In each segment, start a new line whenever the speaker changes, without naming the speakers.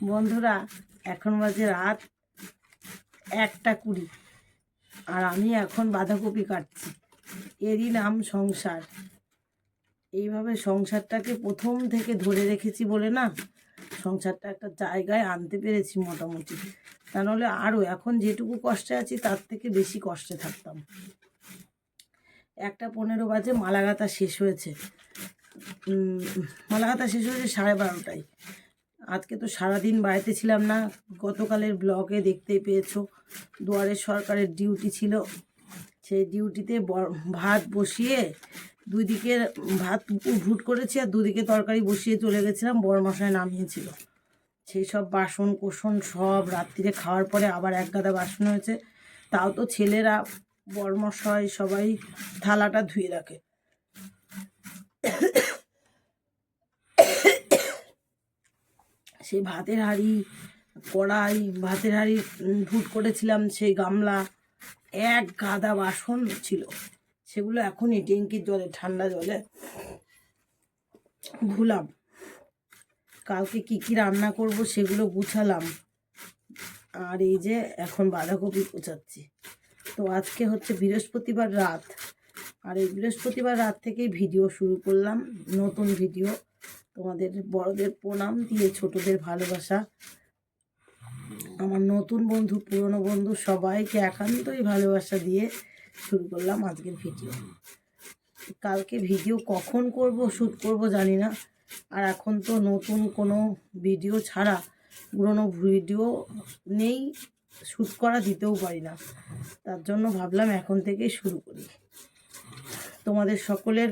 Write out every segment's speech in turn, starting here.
বন্ধুরা, এখন বাজে রাত একটা কুড়ি আর আমি এখন বাঁধাকপি কাটছি। এরই নাম সংসার। এইভাবে সংসারটাকে প্রথম থেকে ধরে রেখেছি বলে না, সংসারটা একটা জায়গায় আনতে পেরেছি মোটামুটি। তা নাহলে আরও এখন যেটুকু কষ্টে আছি, তার থেকে বেশি কষ্টে থাকতাম। একটা পনেরো বাজে মালাগাতা শেষ হয়েছে। মালাগাতা শেষ হয়েছে সাড়ে বারোটায়। আজকে তো সারাদিন বাড়িতে ছিলাম না। গতকালের ব্লগে দেখতেই পেয়েছ দুয়ারের সরকারের ডিউটি ছিল। সেই ডিউটিতে ভাত বসিয়ে দুই দিকে ভাত ভুট করেছি আর দুদিকে তরকারি বসিয়ে চলে গেছিলাম বড় মশাই নামিয়েছিল। সেই সব বাসন কোসন সব রাত্রিরে খাওয়ার পরে আবার এক গাদা বাসন হয়েছে। তাও তো ছেলেরা বর্মশাই সবাই থালাটা ধুয়ে রাখে। সেই ভাতের হাঁড়ি, কড়াই, ভাতের হাঁড়ি ভুট করেছিলাম সেই গামলা। এক গাদা বাসন ছিল, সেগুলো এখনই ট্যাঙ্কির জলে, ঠান্ডা জলে ভুলাম কালকে কি কি রান্না করব সেগুলো গুছালাম। আর এই যে এখন বাঁধাকপি কুচাচ্ছি তো আজকে হচ্ছে বৃহস্পতিবার রাত। আর এই বৃহস্পতিবার রাত থেকেই ভিডিও শুরু করলাম, নতুন ভিডিও। তোমাদের বড়দের প্রণাম দিয়ে ছোটদের ভালোবাসা। আমার নতুন বন্ধু, পুরনো বন্ধু সবাইকে একান্তই ভালোবাসা দিয়ে শুরু করলাম আজকের ভিডিও। কালকে ভিডিও কখন করব, শ্যুট করব জানি না। আর এখন তো নতুন কোনো ভিডিও ছাড়া পুরনো ভিডিও নেই, শ্যুট করা দিতেও পারি না। তার জন্য ভাবলাম এখন থেকেই শুরু করি। তোমাদের সকলের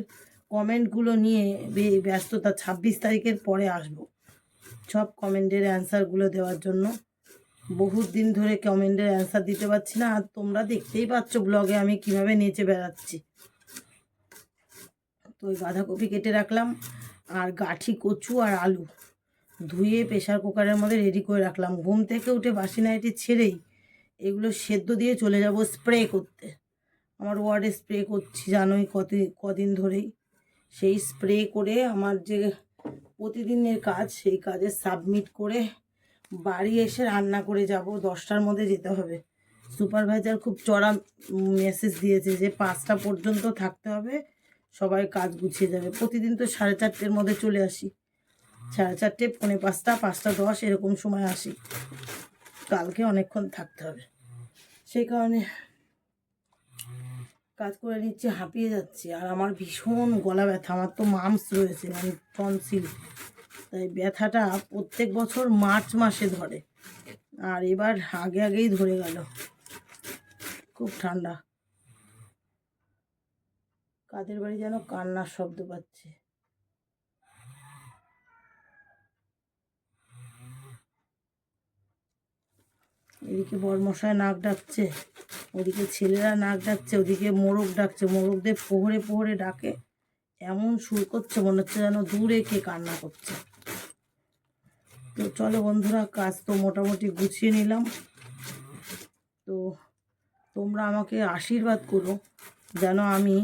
কমেন্টগুলো নিয়ে ব্যস্ততা ছাব্বিশ তারিখের পরে আসব। সব কমেন্টের অ্যান্সারগুলো দেওয়ার জন্য। বহুত দিন ধরে কমেন্টের অ্যান্সার দিতে পারছি না। আর তোমরা দেখতেই পাচ্ছ ব্লগে আমি কীভাবে নেচে বেড়াচ্ছি। তো ওই বাঁধাকপি কেটে রাখলাম, আর গাঠি, কচু আর আলু ধুয়ে প্রেশার কুকারের মধ্যে রেডি করে রাখলাম। ঘুম থেকে উঠে বাসি নাইটি ছেড়েই এগুলো সেদ্ধ দিয়ে চলে যাব স্প্রে করতে। আমার ওয়ার্ডে স্প্রে করছি, জানোই কত, কদিন ধরেই। সেই স্প্রে করে আমার যে প্রতিদিনের কাজ, সেই কাজে সাবমিট করে বাড়ি এসে রান্না করে যাব। দশটার মধ্যে যেতে হবে। সুপারভাইজার খুব চড়া মেসেজ দিয়েছে যে পাঁচটা পর্যন্ত থাকতে হবে। সবাই কাজ গুছিয়ে যাবে। প্রতিদিন তো সাড়ে চারটের মধ্যে চলে আসি। সাড়ে চারটে, পৌনে পাঁচটা পাঁচটা দশ এরকম সময় আসি। কালকে অনেকক্ষণ থাকতে হবে। সেই কারণে কাজ করে নিচ্ছে, হাঁপিয়ে যাচ্ছে। আর আমার ভীষণ গলা ব্যথা, আমার তো মামস রয়েছে মানে টনসিল। তাই ব্যথাটা প্রত্যেক বছর মার্চ মাসে ধরে। আর এবার আগে আগেই ধরে গেল। খুব ঠান্ডা। কাদের বাড়ি যেন কান্নার শব্দ পাচ্ছে। এদিকে বরমশাই নাক ডাকছে, ওদিকে ছেলেরা নাক ডাকছে, ওদিকে মোরগ ডাকছে, মোরগদের পোহরে পোহরে ডাকে। এমন সুর করছে, মনে হচ্ছে যেন দূরে কে কান্না করছে। তো চলো বন্ধুরা, কাজ তো মোটামুটি গুছিয়ে নিলাম। তো তোমরা আমাকে আশীর্বাদ করো, যেন আমি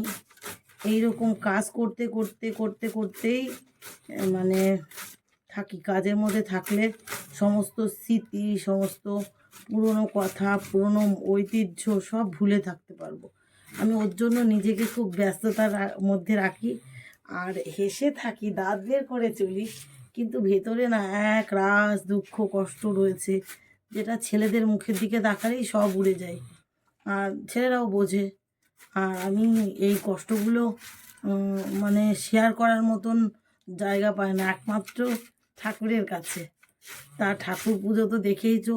এই রকম কাজ করতে করতে করতে, করতেই মানে থাকি। কাজের মধ্যে থাকলে সমস্ত স্মৃতি, সমস্ত পুরনো কথা, পুরনো ঐতিহ্য সব ভুলে থাকতে পারব। আমি ওর জন্য নিজেকে খুব ব্যস্ততার মধ্যে রাখি। আর হেসে থাকি, দাঁত বের করে চলি। কিন্তু ভেতরে না এক রাস দুঃখ, কষ্ট রয়েছে। যেটা ছেলেদের মুখের দিকে তাকালেই সব উড়ে যায়। আর ছেলেরাও বোঝে। আর আমি এই কষ্টগুলো মানে শেয়ার করার মতন জায়গা পাই না। একমাত্র ঠাকুরের কাছে। তা ঠাকুর পুজো তো দেখেইছো।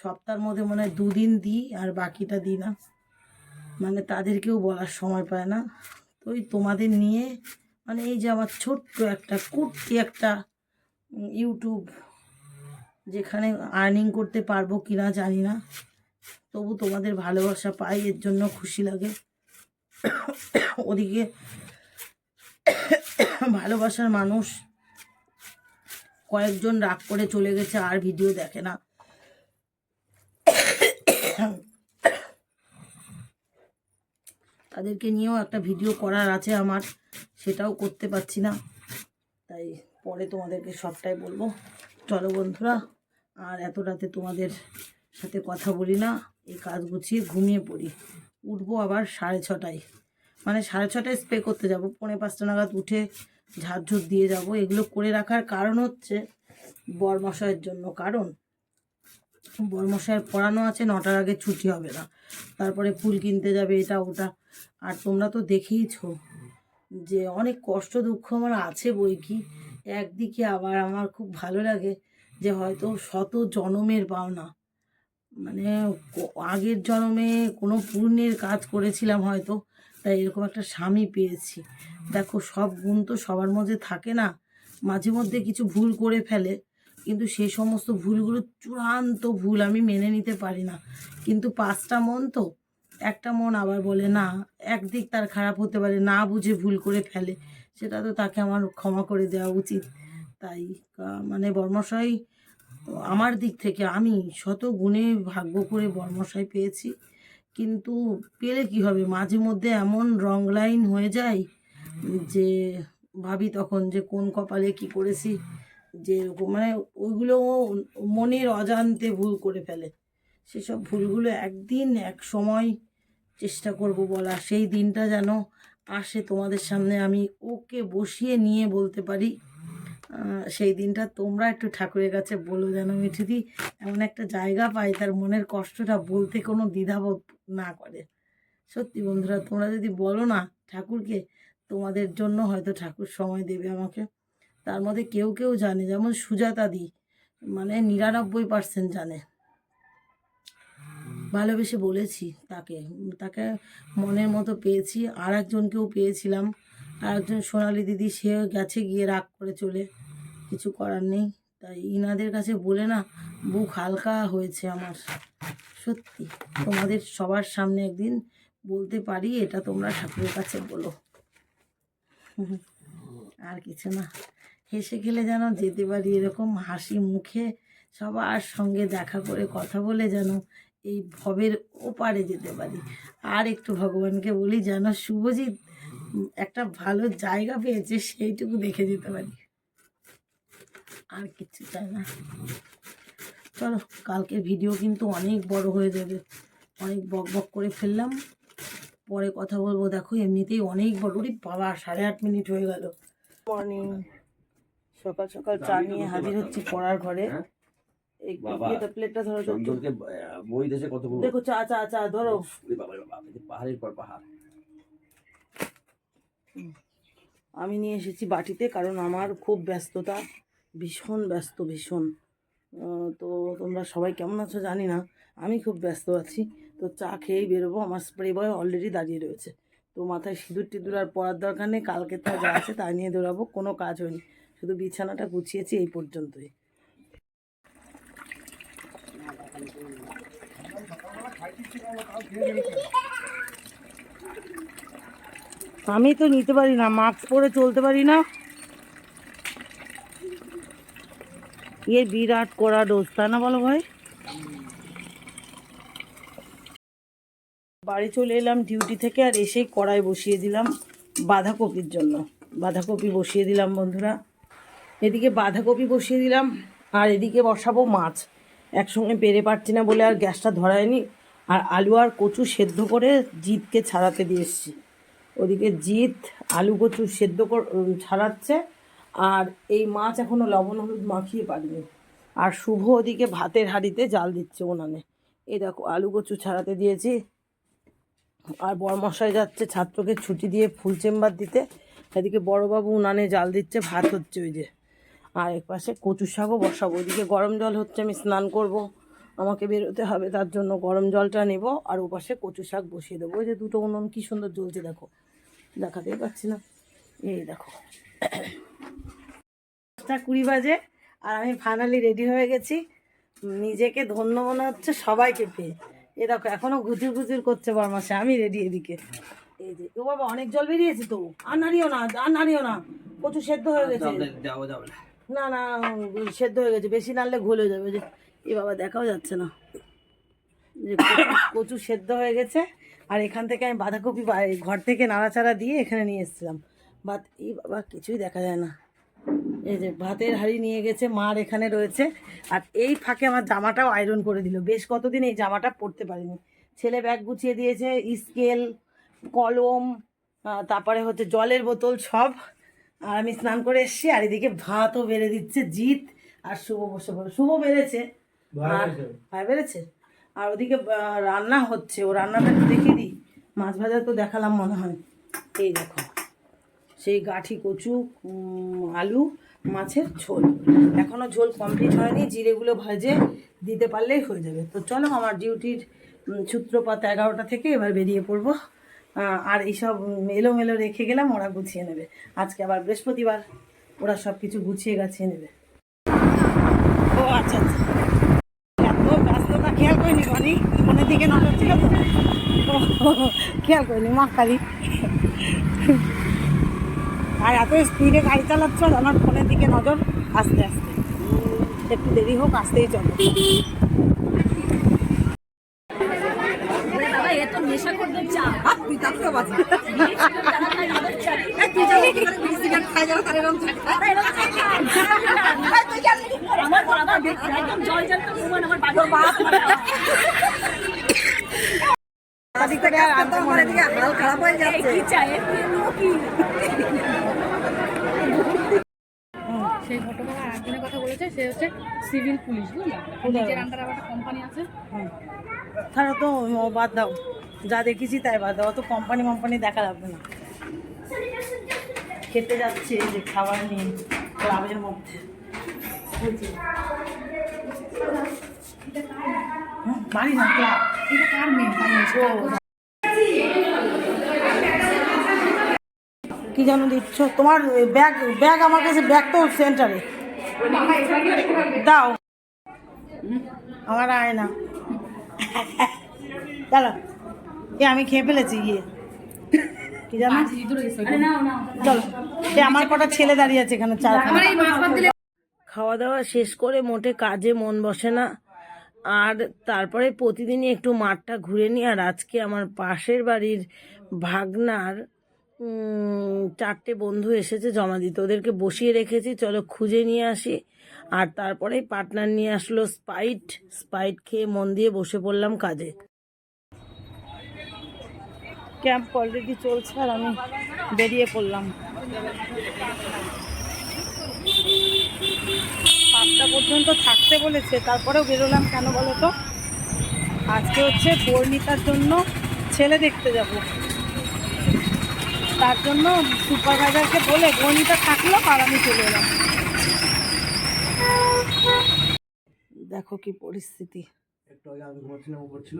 সপ্তাহের মধ্যে মনে হয় দুদিন দিই আর বাকিটা দিই না। মানে তাদেরকেও বলার সময় পায় না। তো ওই তোমাদের নিয়ে মানে এই যে আমার ছোট্ট একটা কুর্তি একটা ইউটিউব যেখানে আর্নিং করতে পারব কি না জানি না। তবু তোমাদের ভালোবাসা পাই, এর জন্য খুশি লাগে। ওদিকে ভালোবাসার মানুষ কয়েকজন রাগ করে চলে গেছে, আর ভিডিও দেখে না। তাদেরকে নিয়েও একটা ভিডিও করার আছে আমার, সেটাও করতে পারছি না। তাই পরে তোমাদেরকে সবটাই বলব। চলো বন্ধুরা, আর এত রাতে তোমাদের সাথে কথা বলি না, এই কাজ গুছিয়ে ঘুমিয়ে পড়ি। উঠবো আবার সাড়ে ছটায়। মানে সাড়ে ছটায় স্প্রে করতে যাব, পৌনে পাঁচটা নাগাদ উঠে ঝাড়ঝুট দিয়ে যাব। এগুলো করে রাখার কারণ হচ্ছে বরমশাইয়ের জন্য। কারণ বরমশাইয়ের পড়ানো আছে, নটার আগে ছুটি হবে না। তারপরে ফুল কিনতে যাবে, এটা ওটা। আর তোমরা তো দেখেইছো যে অনেক কষ্ট দুঃখ আমার আছে বই কি। একদিকে আবার আমার খুব ভালো লাগে যে হয়তো শত জনমের পাওনা। মানে আগের জন্মে কোনো পুণ্যের কাজ করেছিলাম হয়তো, তাই এরকম একটা স্বামী পেয়েছি। দেখো, সব গুণ তো সবার মধ্যে থাকে না। মাঝে মধ্যে কিছু ভুল করে ফেলে কিন্তু সে সমস্ত ভুলগুলো চূড়ান্ত ভুল আমি মেনে নিতে পারি না। কিন্তু পাঁচটা মন তো, একটা মন আবার বলে, না, একদিক তার খারাপ হতে পারে, না বুঝে ভুল করে ফেলে। সেটা তো তাকে আমার ক্ষমা করে দেওয়া উচিত। তাই মানে বর্মশাই, আমার দিক থেকে আমি শত গুণে ভাগ্য করে বর্মশাই পেয়েছি। কিন্তু পেলে কি হবে? মাঝে মধ্যে এমন রং লাইন হয়ে যায় যে ভাবি তখন যে কোন কপালে কি করেছি যে এরকম মানে ওইগুলো মনের অজান্তে ভুল করে ফেলে। সেসব ভুলগুলো একদিন এক সময় চেষ্টা করব বলা। সেই দিনটা যেন আসে তোমাদের সামনে, আমি ওকে বসিয়ে নিয়ে বলতে পারি। সেই দিনটা তোমরা একটু ঠাকুরের কাছে বলো যেন মিঠিদি, এমন একটা জায়গা পাই তার মনের কষ্টটা বলতে কোনো দ্বিধাবোধ না করে। সত্যি বন্ধুরা, তোমরা যদি বলো না ঠাকুরকে, তোমাদের জন্য হয়তো ঠাকুর সময় দেবে আমাকে। তার মধ্যে কেউ কেউ জানে যেমন সুজাতা দি মানে নিরানব্বই পার্সেন্ট জানে। ভালোবেসে বলেছি তাকে। তাকে মনের মতো পেয়েছি আর একজনকেও পেয়েছিলাম। আর একজন সোনালি দিদি সে গেছে গিয়ে রাগ করে চলে। কিছু করার নেই। তাই ইনাদের কাছে বলে না বুক হালকা হয়েছে আমার। সত্যি তোমাদের সবার সামনে একদিন বলতে পারি এটা তোমরা ঠাকুরের কাছে বলো। আর কিছু না। হেসে খেলে যেন যেতে পারি এরকম হাসি মুখে সবার সঙ্গে দেখা করে কথা বলে যেন এই ভবের ওপারে যেতে পারি। আর একটু ভগবানকে বলি যেন শুভজিৎ একটা ভালো জায়গা পেয়েছে সেইটুকু দেখে যেতে পারি। আর কিছু চাই না। চলো কালকে ভিডিও কিন্তু অনেক বড় হয়ে যাবে। অনেক বক বক করে ফেললাম। পরে কথা বলব। দেখো, এমনিতেই অনেক বড়। বাবা, সাড়ে আট মিনিট হয়ে গেল। মর্নিং সকাল সকাল চা নিয়ে হাজির হচ্ছি পড়ার ঘরে। এই প্লেটটা ধরো তো
চন্দনকে বই দেশে কত
দেখো চা চা চা ধরো।
পাহাড়ের পর পাহাড়।
আমি নিয়ে এসেছি বাটিতে কারণ আমার খুব ব্যস্ততা ভীষণ ব্যস্ত ভীষণ। তো তোমরা সবাই কেমন আছো জানি না আমি খুব ব্যস্ত আছি। তো চা খেয়েই বেরোবো আমার স্প্রে বয় অলরেডি দাঁড়িয়ে রয়েছে। তো মাথায় সিঁদুর টিঁদুর আর পড়ার দরকার নেই কালকে তা যা আছে তা নিয়ে দৌড়াবো কোনো কাজ হয়নি। শুধু বিছানাটা গুছিয়েছি এই পর্যন্তই। আমি তো নিতে পারি না, মাস্ক পরে চলতে পারি না। এর বিরাট কড়া ডোজ তাই না বলো ভাই? বাড়ি চলে এলাম ডিউটি থেকে আর এসেই কড়াই বসিয়ে দিলাম বাঁধাকপির জন্য। বাঁধাকপি বসিয়ে দিলাম বন্ধুরা। এদিকে বাঁধাকপি বসিয়ে দিলাম, আর এদিকে বসাবো মাছ। একসঙ্গে পেরে পারছি না বলে আর গ্যাসটা ধরায়নি, আর আলু আর কচু সেদ্ধ করে জিতকে ছাড়াতে দিয়ে এসেছি। ওদিকে জিত আলু কচু সেদ্ধ ছাড়াচ্ছে, আর এই মাছ এখনও লবণ হলুদ মাখিয়ে পারিনি। আর শুভ ওদিকে ভাতের হাঁড়িতে জাল দিচ্ছে ওনানে এই দেখো, আলু কচু ছাড়াতে দিয়েছি। আর বড়মশাই যাচ্ছে ছাত্রকে ছুটি দিয়ে ফুল চেম্বার দিতে। এদিকে বড়বাবু উনানে জাল দিচ্ছে, ভাত হচ্ছে ওই যে। আর এক পাশে কচু শাকও বসাবো। ওইদিকে গরম জল হচ্ছে, আমি স্নান করব। আমাকে বেরোতে হবে, তার জন্য গরম জলটা নেব আর ও পাশে কচু শাক বসিয়ে দেবো। ওই যে দুটো উনুন, কি সুন্দর জ্বলছে, দেখো। দেখাতেই পাচ্ছি না। এই দেখো। দশটা কুড়ি বাজে আর আমি ফাইনালি রেডি হয়ে গেছি। নিজেকে ধন্য মনে হচ্ছে সবাইকে পেয়ে। এ দেখো এখনও গুজুর গুজুর করছে বরমাসে, আমি রেডি এদিকে। এই যে, ও বাবা, অনেক জল বেরিয়েছে তো। আর নাড়িও না, আর নাড়িও না। কচু সেদ্ধ হয়ে গেছে।
যাওয়া যাবে
না
না
না, সেদ্ধ হয়ে গেছে। বেশি নাড়লে ঘুলে যাবে। যে, এ বাবা, দেখাও যাচ্ছে না। যে কচু- সেদ্ধ হয়ে গেছে, আর এখান থেকে আমি বাঁধাকপি ঘর থেকে নাড়াচাড়া দিয়ে এখানে নিয়ে এসেছিলাম। বাট এই বাবা, কিছুই দেখা যায় না। এই যে, ভাতের হাঁড়ি নিয়ে গেছে, মার এখানে রয়েছে। আর এই ফাঁকে আমার জামাটাও আয়রন করে দিল। বেশ কতদিন এই জামাটা পরতে পারিনি। ছেলে ব্যাগ গুছিয়ে দিয়েছে স্কেল কলম তারপরে হচ্ছে জলের বোতল সব। আর আমি স্নান করে এসেছি আর এদিকে ভাতও বেড়ে দিচ্ছে জিৎ আর শুভ বসে পড়ে। শুভ বেড়েছে। আর ভাই বেড়েছে? আর ওদিকে রান্না হচ্ছে। ও রান্নাটা একটু দেখিয়ে দিই। মাছ ভাজা তো দেখালাম মনে হয়। এই দেখো সেই গাঠি কচু আলু মাছের ঝোল। এখনও ঝোল কমপ্লিট হয়নি। জিরেগুলো ভাজে দিতে পারলেই হয়ে যাবে। তো চলো আমার ডিউটির সূত্রপাত এগারোটা থেকে এবার বেরিয়ে পড়ব। আর এইসব এলোমেলো রেখে গেলাম, ওরা গুছিয়ে নেবে। আজকে আবার বৃহস্পতিবার, ওরা সব কিছু গুছিয়ে গাছিয়ে নেবে। ও আচ্ছা আচ্ছা। এত ব্যস্ততা, খেয়াল করিনি গনি ফোনের দিকে নজর ছিল খেয়াল করিনি, মা কালী আর এত স্পিডে গাড়ি চালাচ্ছ, আমার ফোনের দিকে নজর। আস্তে আস্তে। একটু দেরি হোক, আসতেই চলো
বাবা এ তো নেশা করতে চা
তুই চাপতে পারছি
তারা খায় ওদের চা
তুই জানি কি করে বিড়ি সিগারেট খাই যাব তার এরকম
তারা এরকম চা খায়। আমার বাবা একদম জল জল তো ঘুমান আমার বাড়ি
দিক থেকে আর আনতে মনে দিকে হাল খারাপ হয়ে যাচ্ছে
কি চা এর কি
সেই ঘটনার একজনের কথা বলেছে সে হচ্ছে সিভিল পুলিশ বুঝলা? নিজের আন্ডার আবার একটা কোম্পানি আছে।
তাহলে তো বাদ দাও। যা দেখেছি তাই বাদ দাও অত কোম্পানি কোম্পানি দেখা লাগবে না। খেতে যাচ্ছে যে খাবার নিয়ে ক্লাবের মধ্যে? বাড়ি না ক্লাব।
এটা কার মেয়ে?
কি যেন দিচ্ছ? তোমার ব্যাগ ব্যাগ আমার কাছে ব্যাগ তো সেন্টারে দাও। আমার আয় না। দাঁড়া এ আমি খেয়ে ফেলেছি গিয়ে। কি জানো? চলো। এ আমার কটা ছেলে দাঁড়িয়ে আছে এখানে চার খাওয়া দাওয়া শেষ করে মোটে কাজে মন বসে না। আর তারপরে প্রতিদিনই একটু মাঠটা ঘুরে নিই আর আজকে আমার পাশের বাড়ির ভাগনার চারটে বন্ধু এসেছে, জমা দিতে। ওদেরকে বসিয়ে রেখেছি, চলো খুঁজে নিয়ে আসি। আর তারপরে পার্টনার নিয়ে আসলো স্পাইট স্পাইট খেয়ে মন দিয়ে বসে পড়লাম কাজে। ক্যাম্প অলরেডি চলছে আর আমি বেরিয়ে পড়লাম। পাঁচটা পর্যন্ত থাকতে বলেছে, তারপরেও বেরোলাম কেন বলো তো? আজকে হচ্ছে বর্ণিতার জন্য ছেলে দেখতে যাব। তার জন্য সুপারভাইজারকে বলে বর্ণিতা থাকল আর আমি চলে এলাম। দেখো কি পরিস্থিতি।
একটু আগে আমি ঘুমাচ্ছিলাম উপর ছিল।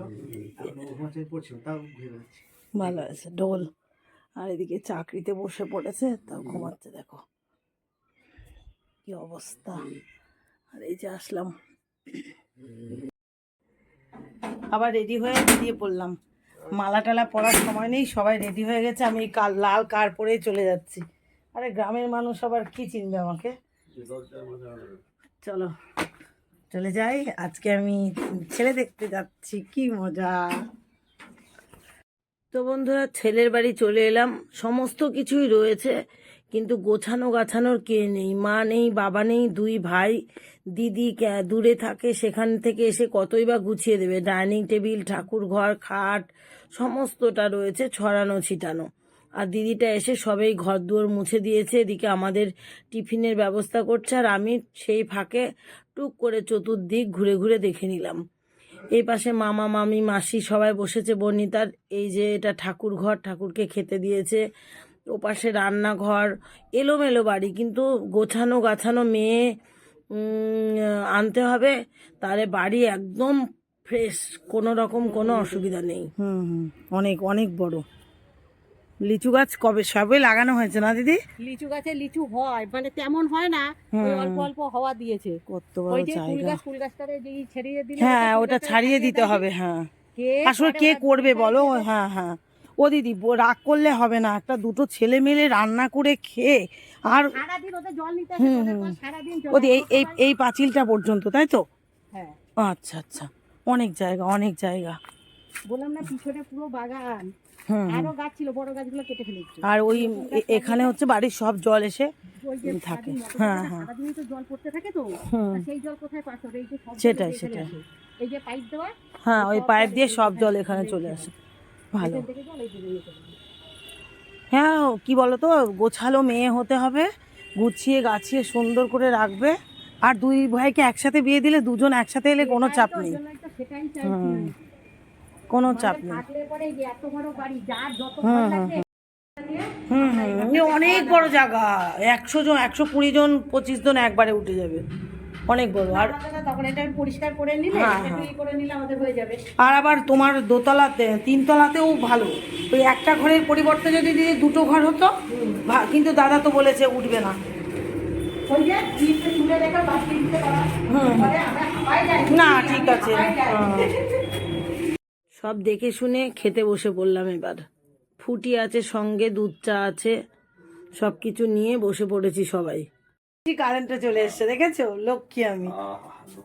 এখন ও ঘুমাচ্ছে আমি পড়ছিল তাও ঘুরে বেড়াচ্ছি
ভালো আছে ডোল। আর এদিকে চাকরিতে বসে পড়েছে তাও ঘুমাচ্ছে দেখো। কি অবস্থা। আর এই যে আসলাম। আবার রেডি হয়ে বেরিয়ে পড়লাম। মালা টালা পরার সময় নেই, সবাই রেডি হয়ে গেছে, আমি কাল লাল কার পরেই চলে যাচ্ছি। আরে গ্রামের মানুষ আবার কি চিনবে আমাকে? চলো, চলে যাই। আজকে আমি ছেলে দেখতে যাচ্ছি, কি মজা। তো বন্ধুরা, ছেলের বাড়ি চলে এলাম। সমস্ত কিছুই রয়েছে, কিন্তু গোছানো গাছানোর কে নেই? মা নেই, বাবা নেই, দুই ভাই, দিদি দূরে থাকে, সেখান থেকে এসে কতই বা গুছিয়ে দেবে? ডাইনিং টেবিল, ঠাকুর ঘর, খাট সমস্তটা রয়েছে ছড়ানো, ছিটানো। আর দিদিটা এসে সবেই ঘর দুয়ার মুছে দিয়েছে, এদিকে আমাদের টিফিনের ব্যবস্থা করছে। আর আমি সেই ফাঁকে টুক করে চতুর্দিক ঘুরে ঘুরে দেখে নিলাম। এই পাশে মামা, মামি, মাসি সবাই বসেছে, বর্ণিতার। এই যে এটা ঠাকুর ঘর, ঠাকুরকে খেতে দিয়েছে। ও পাশে রান্নাঘর, এলোমেলো বাড়ি। কিন্তু গোছানো, গাছানো মেয়ে আনতে হবে। তাহলে বাড়ি একদম ফ্রেশ কোনো রকম কোনো অসুবিধা নেই। হুম হুম অনেক অনেক বড়। লিচু গাছ কবে সবে লাগানো হয়েছে না দিদি?
লিচু গাছে লিচু হয় মানে তেমন হয় না ওই। অল্প অল্প হাওয়া দিয়েছে।
কত বড়
ফুল
জায়গা।
গাছ ফুল গাছটারে যে ছেড়িয়ে দিলে
হ্যাঁ ওটা ছাড়িয়ে দিতে হবে হ্যাঁ। আসলে কে করবে বলো? হ্যাঁ হ্যাঁ। ও দিদি রাগ করলে হবে না একটা দুটো ছেলে মেলে রান্না করে খেয়ে আর হুম, হুম।
সারাদিন
ওদি এই এই এই পাঁচিলটা পর্যন্ত তাই তো?
হ্যাঁ।
আচ্ছা আচ্ছা। অনেক জায়গা অনেক জায়গা।
বললাম না পিছনে পুরো বাগান। আরও গাছ ছিল বড় গাছগুলো কেটে ফেলেছে।
আর ওই এখানে হচ্ছে বাড়ির সব জল এসে থাকে। হ্যাঁ, হ্যাঁ।
তো জল পড়তে থাকে তো। সেই জল কোথায় পাস হবে? এই যে
সেটাই, সেটাই।
এই যে পাইপ দেওয়া
হ্যাঁ ওই পাইপ দিয়ে সব জল এখানে চলে আসে। ভালো। হ্যাঁ কি বলতো গোছালো মেয়ে হতে হবে গুছিয়ে গাছিয়ে সুন্দর করে রাখবে। আর দুই ভাইকে একসাথে বিয়ে দিলে দুজন একসাথে এলে কোনো চাপ নেই।
সেটাই চাইছি
কোনো চাপ নেই।
থাকলে পরে যে এত বড় যার যত ভালো
অনেক বড় জায়গা। একশো জন একশো কুড়ি জন পঁচিশ জন একবারে উঠে যাবে। অনেক বড়। আর
তখন এটা পরিষ্কার করে নিলে
হ্যাঁ, হ্যাঁ।
করে নিলে আমাদের হয়ে যাবে।
আর আবার তোমার দোতলাতে তিনতলাতেও ভালো। ওই একটা ঘরের পরিবর্তে যদি দিয়ে দুটো ঘর হতো কিন্তু দাদা তো বলেছে উঠবে না।
ওই যে
হুম। না ঠিক আছে। সব দেখে শুনে খেতে বসে পড়লাম এবার। ফুটি আছে সঙ্গে দুধ চা আছে সব কিছু নিয়ে বসে পড়েছি সবাই। কারেন্টটা চলে এসছে দেখেছ? লক্ষ্মী আমি।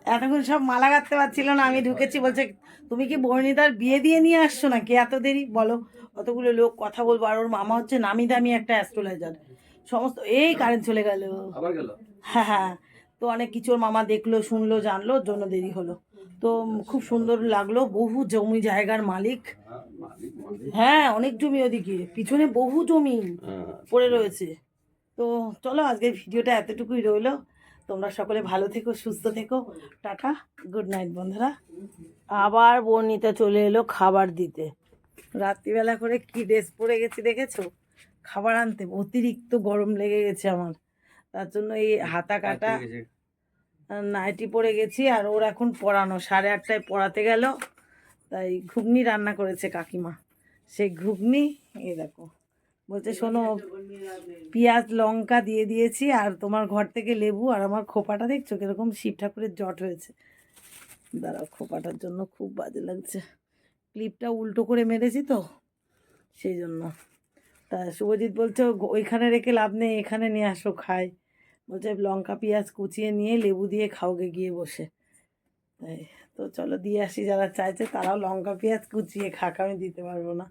এতক্ষণ সব মালা গাঁথতে পারছিল না আমি ঢুকেছি বলছে তুমি কি বর্ণিতার বিয়ে দিয়ে নিয়ে আসছো নাকি? এত দেরি? বলো অতগুলো লোক কথা বলব আর ওর মামা হচ্ছে নামি দামি একটা অ্যাস্ট্রোলজার সমস্ত এই কারেন্ট চলে গেল? হ্যাঁ হ্যাঁ। তো অনেক কিছু মামা দেখল শুনলো জানলো জন্য দেরি হলো। তো খুব সুন্দর লাগল বহু জমি জায়গার মালিক।
হ্যাঁ,
অনেক জমি ওদিকে পিছনে বহু জমি। পড়ে রয়েছে। তো চলো আজকের ভিডিওটা এতটুকুই রইল। তোমরা সকলে ভালো থেকো সুস্থ থেকো। টাটা গুড নাইট বন্ধুরা। আবার বর্ণিতা চলে এলো খাবার দিতে। রাত্রিবেলা করে কি ড্রেস পরে গেছি দেখেছ? খাবার আনতে অতিরিক্ত গরম লেগে গেছে আমার। তার জন্য এই হাতা কাটা। নাইটি পরে গেছি আর ওর এখন পড়ানো, সাড়ে আটটায় পড়াতে গেল। তাই ঘুগনি রান্না করেছে কাকিমা। সেই ঘুগনি, এই দেখো। বলছে, শোনো, পেঁয়াজ, লঙ্কা দিয়ে দিয়েছি আর তোমার ঘর থেকে লেবু আর আমার খোপাটা দেখছ কীরকম? শিব ঠাকুরের জট হয়েছে। দাঁড়াও, খোপাটার জন্য খুব বাজে লাগছে। ক্লিপটা উল্টো করে মেরেছি তো, সেই জন্য। তা শুভজিৎ বলছে "ও- ওইখানে রেখে লাভ নেই, এখানে নিয়ে আসো, খাই। বলছে, লঙ্কা, পেঁয়াজ কুচিয়ে নিয়ে লেবু দিয়ে খাওগে গিয়ে বসে। তো চলো দিয়ে আসি, যারা চাইছে তারাও লঙ্কা, পেঁয়াজ কুচিয়ে খাক, আমি দিতে পারব না।